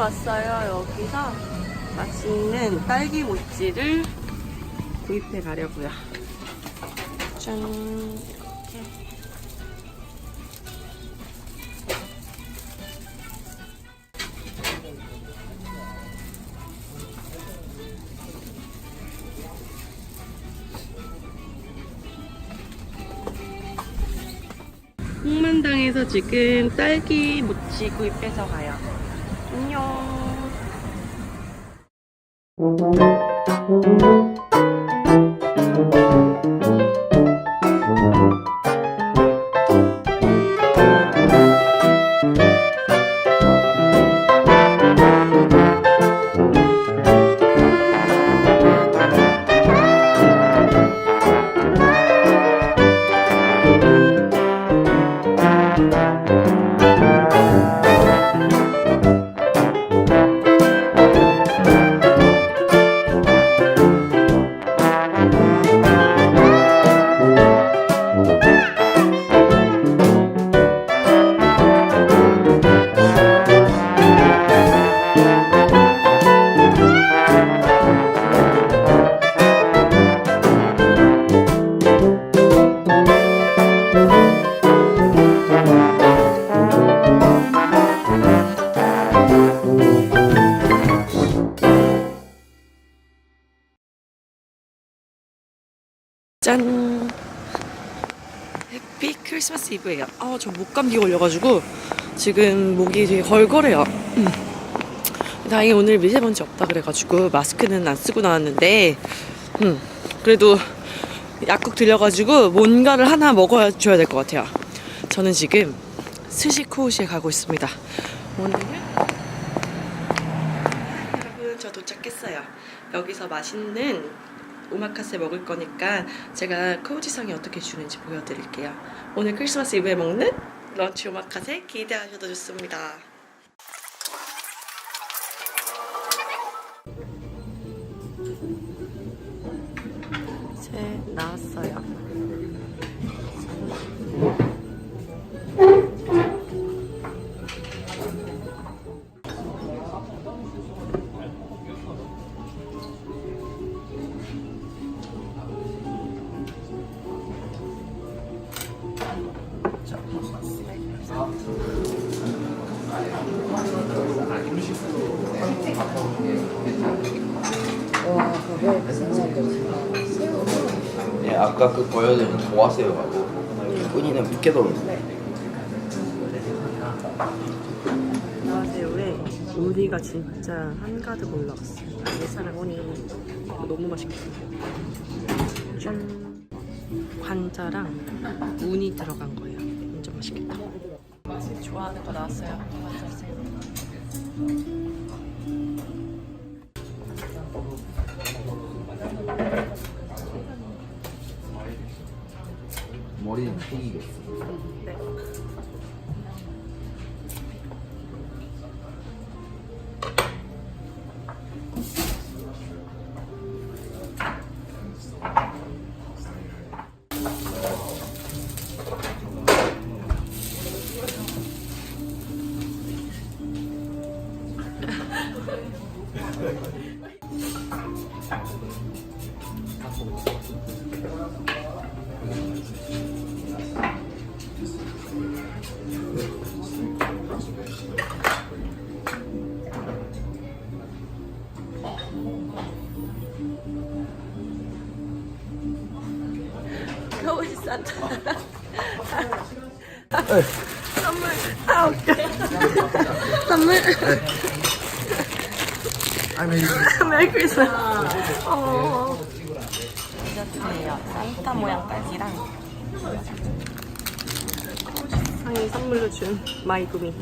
왔어요. 여기서 맛있는 딸기 모찌를 구입해 가려고요. 짠. 이렇게. 홍만당에서 지금 딸기 모찌 구입해서 가요. 안녕. 짠. 해피 크리스마스 이브예요. 아, 저 목감기 걸려가지고 지금 목이 되게 걸걸해요. 음. 다행히 오늘 미세먼지 없다 그래가지고 마스크는 안 쓰고 나왔는데, 음, 그래도 약국 들려가지고 뭔가를 하나 먹어줘야 될 것 같아요. 저는 지금 스시코우시에 가고 있습니다. 오늘은 여러분 저 도착했어요. 여기서 맛있는 오마카세 먹을 거니까 제가 코우지상이 어떻게 주는지 보여드릴게요. 오늘 크리스마스 이브에 먹는 런치 오마카세 기대하셔도 좋습니다. 이제 나왔어요. 예, 아까 그 보여드린 도화새우가지고 본인은 북해도로 안녕하세요에 우리가 진짜 한가득 올라갔어요. 예사랑 오니 너무 맛있겠다. 짠. 관자랑 운이 들어간 거예요. 완전 맛있겠다. 좋아하는 거 나왔어요. 머리는 튀기겠어. 네. 비싼다. 선물. 아, 웃겨. 선물. 메리 크리스마스. 어. 디저트예요. 산타 모양 딸기랑 상이 선물로 준 마이구미.